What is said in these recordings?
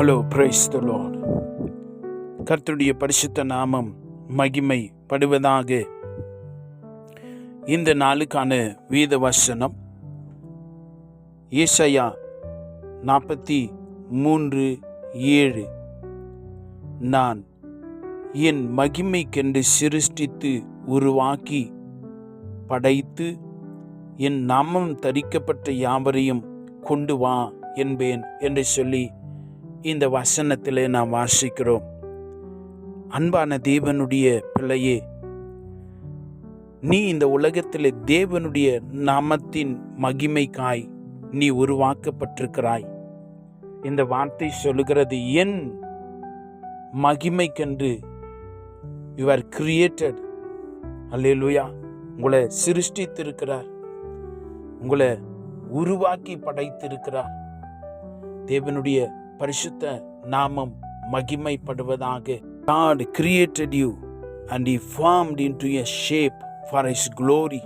Hello praise the கர்த்தருடைய பரிசுத்த நாமம் மகிமை படுவதாக இந்த நாளுக்கான வேத வசனம் ஏசையா நாற்பத்தி மூன்று ஏழு. நான் என் மகிமைக்கென்று சிருஷ்டித்து உருவாக்கி படைத்து என் நாமம் தரிக்கப்பட்ட யாவரையும் கொண்டு வா என்பேன் என்று சொல்லி இந்த வசனத்திலே நாம் வாசிக்கிறோம். அன்பான தேவனுடைய பிள்ளையே நீ இந்த உலகத்தில் தேவனுடைய நாமத்தின் மகிமைக்காய் நீ உருவாக்கப்பட்டிருக்கிறாய். இந்த வார்த்தை சொல்லுகிறது என் மகிமைக்கென்று யூ ஆர் கிரியேட்டட் அல்லேலுயா. உங்களை சிருஷ்டித்திருக்கிறார். உங்களை உருவாக்கி படைத்திருக்கிறார். தேவனுடைய பரிசுத்த நாமம் மகிமைப்படுவதாக God created you and he formed into a shape for his glory.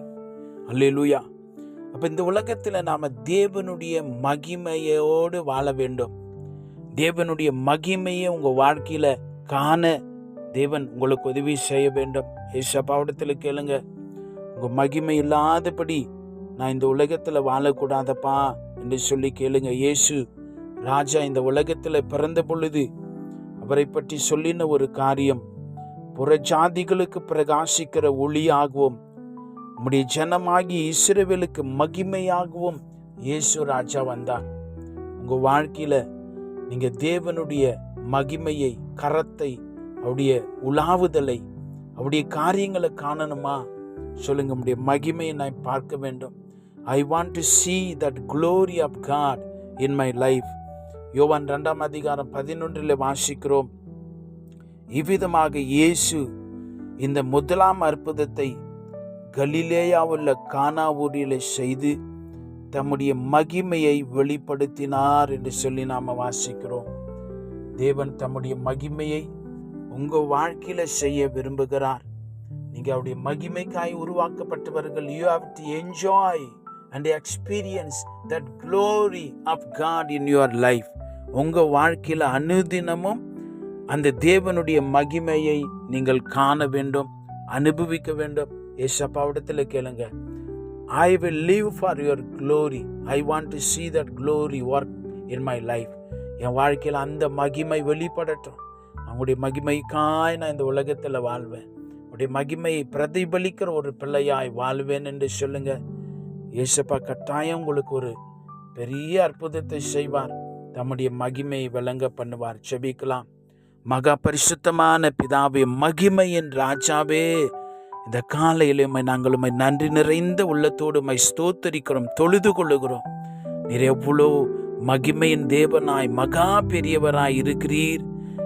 அல்லேலூயா அப்போ இந்த உலகத்தில் நாம் தேவனுடைய மகிமையோடு வாழ வேண்டும். தேவனுடைய மகிமையை உங்கள் வாழ்க்கையில் காண தேவன் உங்களுக்கு உதவி செய்ய வேண்டும். ஏசப்பாவிடத்தில் கேளுங்க. உங்கள் மகிமை இல்லாதபடி நான் இந்த உலகத்தில் வாழக்கூடாதப்பா என்று சொல்லி கேளுங்க. இயேசு ராஜா இந்த உலகத்தில் பிறந்த பொழுது அவரை பற்றி சொல்லின ஒரு காரியம் புறஜாதிகளுக்கு பிரகாசிக்கிற ஒளியாகவும் நம்முடைய ஜனமாகி இஸ்ரேவேலுக்கு மகிமையாகவும். இயேசு ராஜா வந்தார். உங்கள் வாழ்க்கையில் நீங்கள் தேவனுடைய மகிமையை கரத்தை அவருடைய உலாவுதலை அவருடைய காரியங்களை காணணுமா? சொல்லுங்க உடைய மகிமையை நான் பார்க்க வேண்டும். I want to see that glory of God in my life யோவான் ரெண்டாம் அதிகாரம் பதினொன்றில் வாசிக்கிறோம். இவ்விதமாக இயேசு இந்த முதலாம் அற்புதத்தை கலிலேயா உள்ள கானாவூரில் செய்து தம்முடைய மகிமையை வெளிப்படுத்தினார் என்று சொல்லி நாம் வாசிக்கிறோம். தேவன் தம்முடைய மகிமையை உங்கள் வாழ்க்கையில் செய்ய விரும்புகிறார். நீங்கள் அவருடைய மகிமைக்காய் உருவாக்கப்பட்டவர்கள் you have to enjoy and experience that glory of God in your life உங்கள் வாழ்க்கையில் அனுதினமும் அந்த தேவனுடைய மகிமையை நீங்கள் காண வேண்டும் அனுபவிக்க வேண்டும். ஏசப்பாவிடத்தில் கேளுங்க. I will live for your glory I want to see that glory work in my life என் வாழ்க்கையில் அந்த மகிமை வெளிப்படட்டும். அவங்களுடைய மகிமைக்காய் நான் இந்த உலகத்தில் வாழ்வேன். உடைய மகிமையை பிரதிபலிக்கிற ஒரு பிள்ளையாய் வாழ்வேன் என்று சொல்லுங்க. ஏசப்பா கட்டாயம் உங்களுக்கு ஒரு பெரிய அற்புதத்தை செய்வார். தம்முடைய மகிமையை விளங்க பண்ணுவார். செபிக்கலாம் மகா பரிசுத்தமான பிதாவே மகிமையின் ராஜாவே. இந்த காலையிலுமை நாங்கள் உம்மை நன்றி நிறைந்த உள்ளத்தோடு உம்மை ஸ்தோத்தரிக்கிறோம் தொழுது கொள்ளுகிறோம். நீர் எவ்வளோ மகிமையின் தேவனாய் மகா பெரியவராய் இருக்கிறீர்.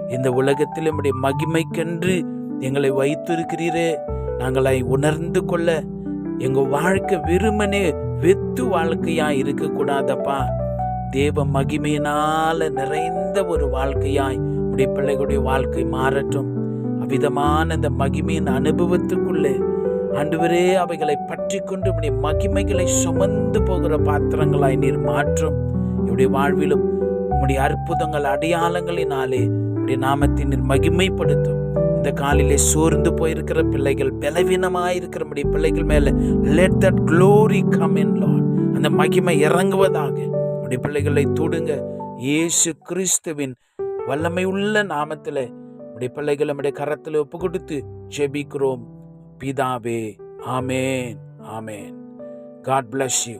இந்த உலகத்தில் உம்முடைய மகிமைக்கென்று எங்களை வைத்திருக்கிறீரே. நாங்களை உணர்ந்து கொள்ள எங்கள் வாழ்க்கை வெறுமனே வெத்து வாழ்க்கையாக இருக்கக்கூடாதப்பா. தேவ மகிமையினால நிறைந்த ஒரு வாழ்க்கையாய் உடைய பிள்ளைகளுடைய வாழ்க்கை மாறட்டும். அவ்விதமான அந்த மகிமையின் அனுபவத்துக்குள்ளே ஆண்டவரே அவைகளை பற்றி கொண்டு உடைய மகிமைகளை சுமந்து போகிற பாத்திரங்களாய் நீர் மாற்றும். இவருடைய வாழ்விலும் உம்முடைய அற்புதங்கள் அடையாளங்களினாலே உடைய நாமத்தை நீர் மகிமைப்படுத்தும். இந்த காலிலே சோர்ந்து போயிருக்கிற பிள்ளைகள் பலவீனமாய் இருக்கிற முடிய பிள்ளைகள் மேலே let that glory come in Lord அந்த மகிமை இறங்குவதாக உடைய பிள்ளைகளை தொடுங்க. இயேசு கிறிஸ்துவின் வல்லமை உள்ள நாமத்தில் உடைய பிள்ளைகளை நம்முடைய கரத்தில் ஒப்பு கொடுத்து ஜெபிக்கிறோம். பிதாவே ஆமேன் ஆமேன். God bless you